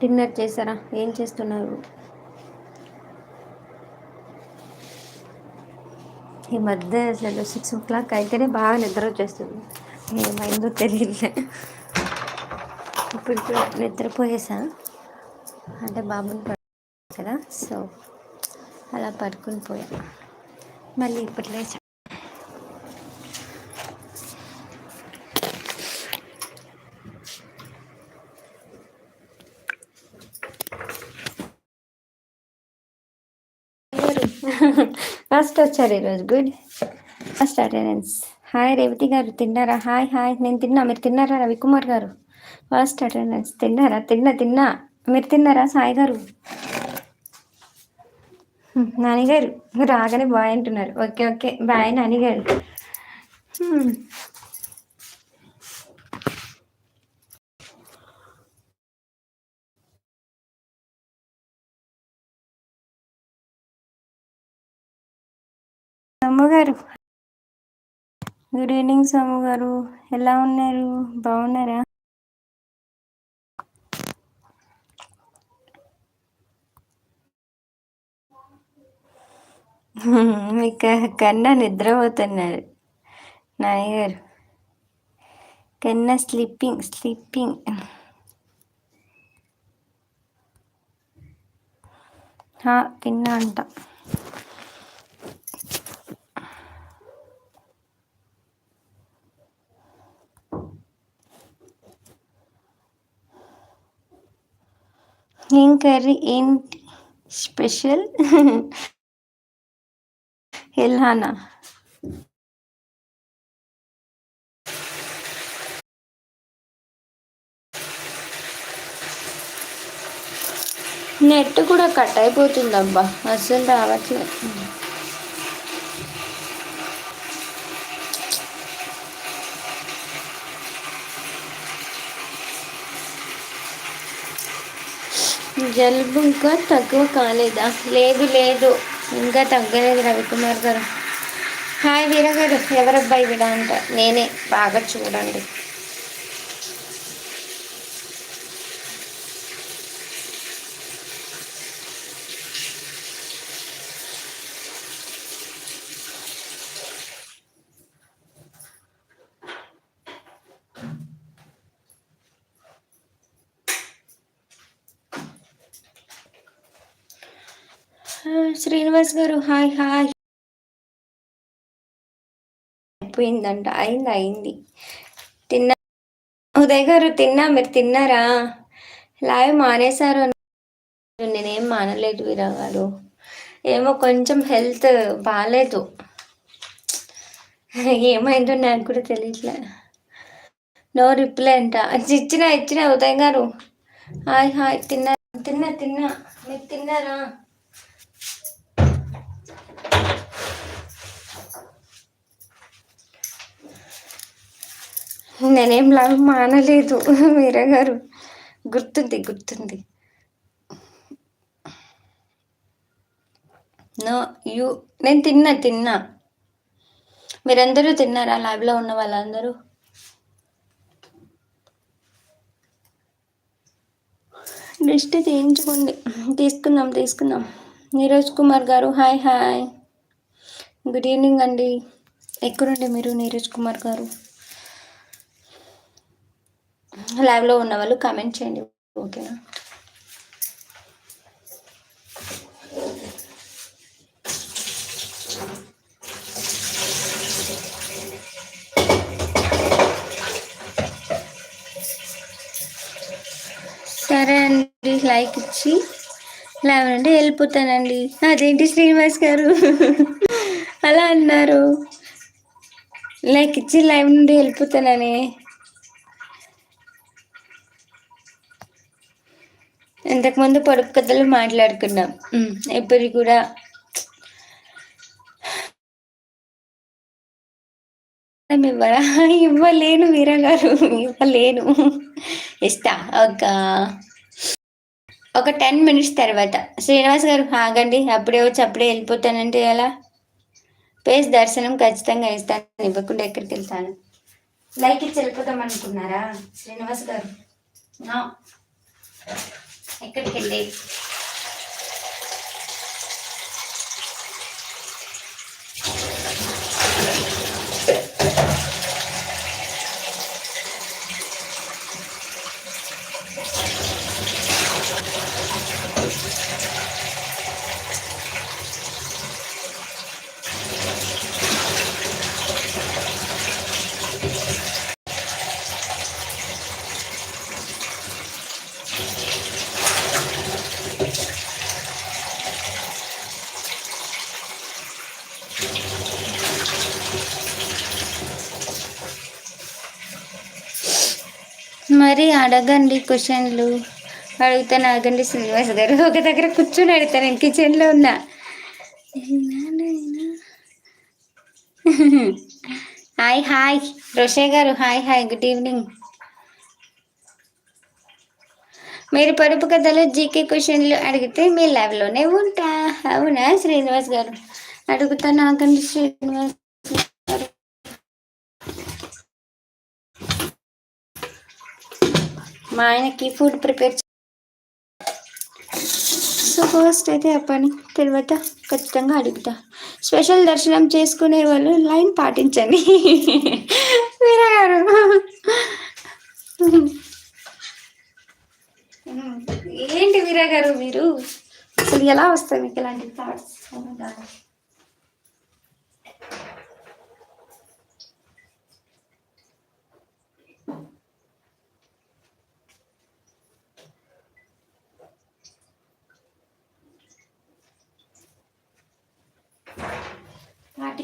Dinner చేశారా? ఏం చేస్తున్నారు? ఈ మధ్య అసలు సిక్స్ ఓ క్లాక్ అయితేనే బాగా నిద్ర వచ్చేస్తుంది. ఏమైందో తెలియలే ఇప్పుడు నిద్రపోయేసా? అంటే బాబుని పడు కదా సో అలా పడుకుని పోయా. మళ్ళీ ఇప్పుడు లేచా ఫస్ట్ వచ్చారు ఈరోజు good. First attendance hi Revathi గారు. తిన్నారా? హాయ్ హాయ్ నేను తిన్నా. మీరు తిన్నారా? రవికుమార్ గారు. ఫస్ట్ అటెండెన్స్ తిన్నారా? తిన్నా తిన్నా. మీరు తిన్నారా? సాయి గారు? నానిగారు రాగానే బాయ్ అంటున్నారు. Okay okay. బాయ్ నానిగారు గారు. గుడ్ ఈవినింగ్ సోము గారు. ఎలా ఉన్నారు? బాగున్నారా? మీకు కన్నా నిద్రపోతున్నారు. నాయగారు కన్నా స్లీపింగ్ స్లీపింగ్. తిన్నా అంట. ఏం కర్రీ? ఏంటి స్పెషల్? ఎల్హానా? నెట్ కూడా కట్ అయిపోతుందబ్బా. అస్సలు రావట్లేదు. జలుబు ఇంకా తక్కువ కాలేదా? లేదు లేదు. ఇంకా తగ్గలేదు రవికుమార్ గారు. హాయ్ వీర గారు. ఎవరబ్బాయి వీడ అంట నేనే. బాగా చూడండి. శ్రీనివాస్ గారు హాయ్ హాయ్. అయిపోయిందంట అయింది అయింది. తిన్నా ఉదయ్ గారు తిన్నా మీరు తిన్నారా? లైవ్ మానేశారు నేనేం మానలేదు వీరా గారు. ఏమో కొంచెం హెల్త్ బాగాలేదు ఏమైందో నాకు కూడా తెలియట్లే నో రిప్లై అంట. ఇచ్చిన ఇచ్చిన ఉదయ్ గారు. Hi hi. తిన్నా తిన్నా తిన్నా. మీరు తిన్నారా? నేనేం లవ్ మానలేదు. మీరే గారు. గుర్తుంది గుర్తుంది. నో యూ నేను తిన్నా తిన్నా. మీరందరూ తిన్నారా ల్యాబ్లో ఉన్న వాళ్ళందరూ? నెక్స్ట్ తీయించుకోండి. తీసుకుందాం తీసుకుందాం. నీరజ్ కుమార్ గారు హాయ్ హాయ్. గుడ్ ఈవినింగ్ అండి. ఎక్కడుండే మీరు నీరజ్ కుమార్ గారు? లైవ్లో ఉన్న వాళ్ళు కామెంట్ చేయండి ఓకేనా సరే అండి లైక్ ఇచ్చి లైవ్ నుండి వెళ్ళిపోతానండి. అదేంటి శ్రీనివాస్ గారు? అలా అన్నారు. లైక్ ఇచ్చి లైవ్ నుండి వెళ్ళిపోతానని. ఇంతకుముందు పొడుపు కథలు మాట్లాడుకున్నాం. ఇప్పుడు కూడా ఇవ్వరా? ఇవ్వలేను వీరా గారు. ఇవ్వలేను. ఇస్తా. ఒక ఒక టెన్ మినిట్స్ తర్వాత. శ్రీనివాస్ గారు ఆగండి. అప్పుడే వచ్చి అప్పుడే వెళ్ళిపోతానంటే ఎలా? పేస్ దర్శనం ఖచ్చితంగా ఇస్తాను. ఇవ్వకుండా ఎక్కడికి వెళ్తాను? లైక్ ఇచ్చి వెళ్ళిపోతాం అనుకున్నారా? శ్రీనివాస్ గారు? ఎక్కడికి వెళ్ళేది మరి అడగండి క్వశ్చన్లు. అడుగుతాను ఆగండి శ్రీనివాస్ గారు ఒక దగ్గర కూర్చొని అడుగుతాను నేను కిచెన్లో ఉన్నా. Hi hi. రోషే గారు హాయ్ హాయ్. Good evening. మీరు పొడుపు కథలు జీకే క్వశ్చన్లు అడిగితే మీ లైవ్లోనే ఉంటా. అవునా శ్రీనివాస్ గారు? అడుగుతాను ఆగండి శ్రీనివాస్ మా ఆయనకి ఫుడ్ ప్రిపేర్ సో ఫస్ట్ అయితే ఆ పని తర్వాత ఖచ్చితంగా అడుగుతా. స్పెషల్ దర్శనం చేసుకునే వాళ్ళు లైన్ పాటించండి. మీరా గారు ఏంటి వీరా గారు మీరు? అసలు ఎలా వస్తాయి మీకు ఇలాంటి థాట్స్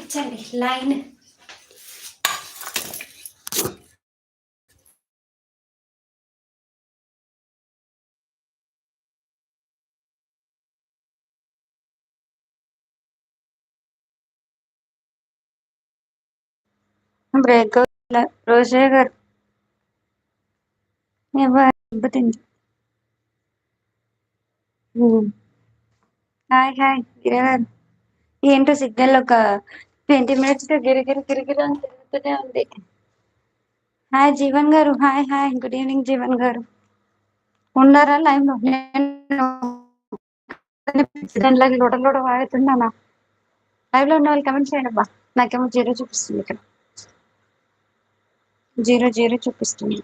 పాటించండి లైన్ బ్రేక్ రోజే గారు దెబ్బతింది హాయ్ హాయ్ గిరి గారు ఏంటో సిగ్నల్ ఒక ట్వంటీ మినిట్స్ గిరిగిరి గిరిగిరి అని తిరుగుతూనే ఉంది. హాయ్ జీవన్ గారు hi hi. Good evening Jeevan గారు. ఉన్నారా లైవ్లో దానిలాగా లోడ లోడ వాడుతున్నానా? లైవ్లో ఉన్న వాళ్ళు కమెంట్ చేయండి అబ్బా. నాకేమో జీరో చూపిస్తుంది ఇక్కడ. జీరో జీరో చూపిస్తుంది.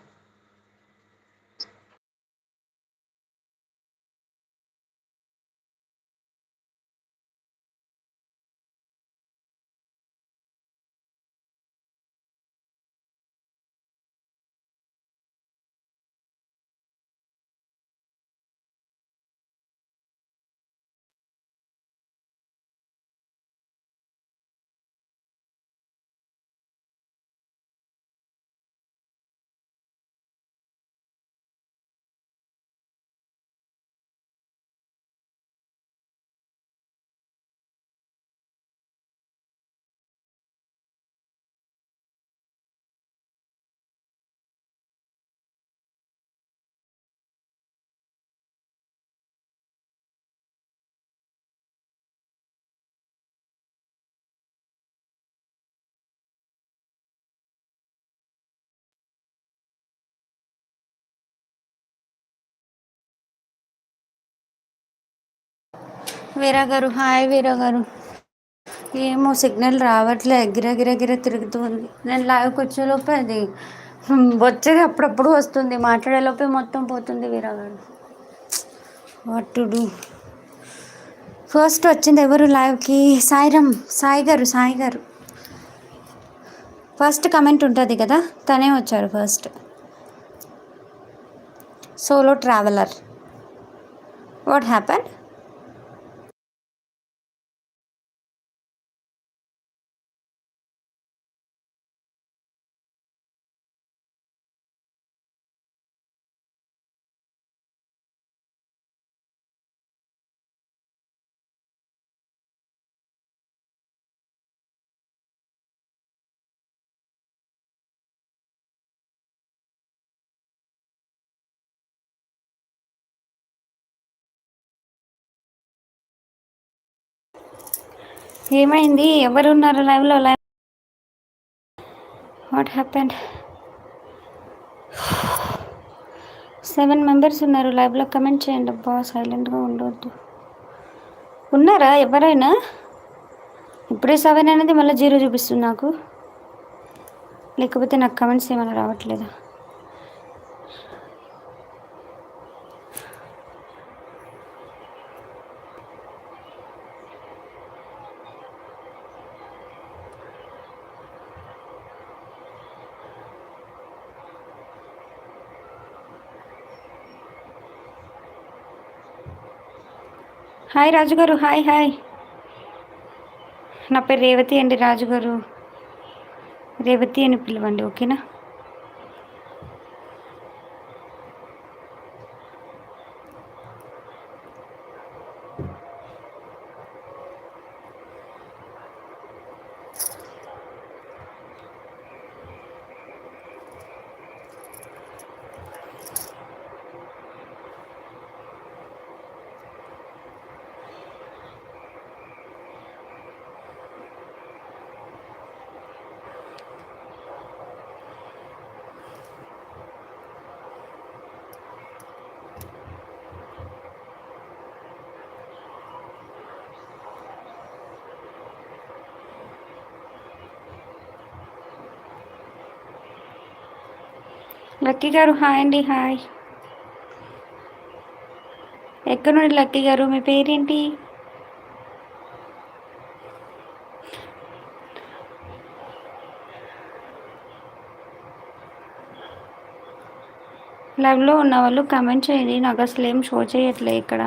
వీరా గారు హాయ్ వీరా గారు ఏమో సిగ్నల్ రావట్లే గిరగిరగిర తిరుగుతూ ఉంది నేను లైవ్కి వచ్చేలోపే అది. వచ్చేది అప్పుడప్పుడు వస్తుంది. మాట్లాడేలోపే మొత్తం పోతుంది వీరా గారు వాట్ టు డూ ఫస్ట్ వచ్చింది ఎవరు లైవ్కి? సాయిరామ్ సాయి గారు సాయి గారు. ఫస్ట్ కమెంట్ ఉంటుంది కదా తనే వచ్చారు first solo traveller what happen ఏమైంది? ఎవరు ఉన్నారు లైవ్లో? Live what happened seven members ఉన్నారు లైవ్లో. కమెంట్ చేయండి అబ్బా. సైలెంట్గా ఉండవద్దు ఉన్నారా? ఎవరైనా? ఇప్పుడే సెవెన్ అనేది మళ్ళీ జీరో చూపిస్తుంది నాకు. లేకపోతే నాకు కమెంట్స్ ఏమైనా రావట్లేదా? హాయ్ రాజుగారు హాయ్ హాయ్. నా పేరు రేవతి అండి రాజుగారు. రేవతి అని పిలవండి ఓకేనా? లక్కీ గారు హాయ్ అండి హాయ్. ఎక్కడి నుండి లక్కీ గారు? మీ పేరేంటి? లైవ్లో ఉన్న వాళ్ళు కమెంట్ చేయండి. నాకు అసలు ఏం షో చేయట్లే ఇక్కడ.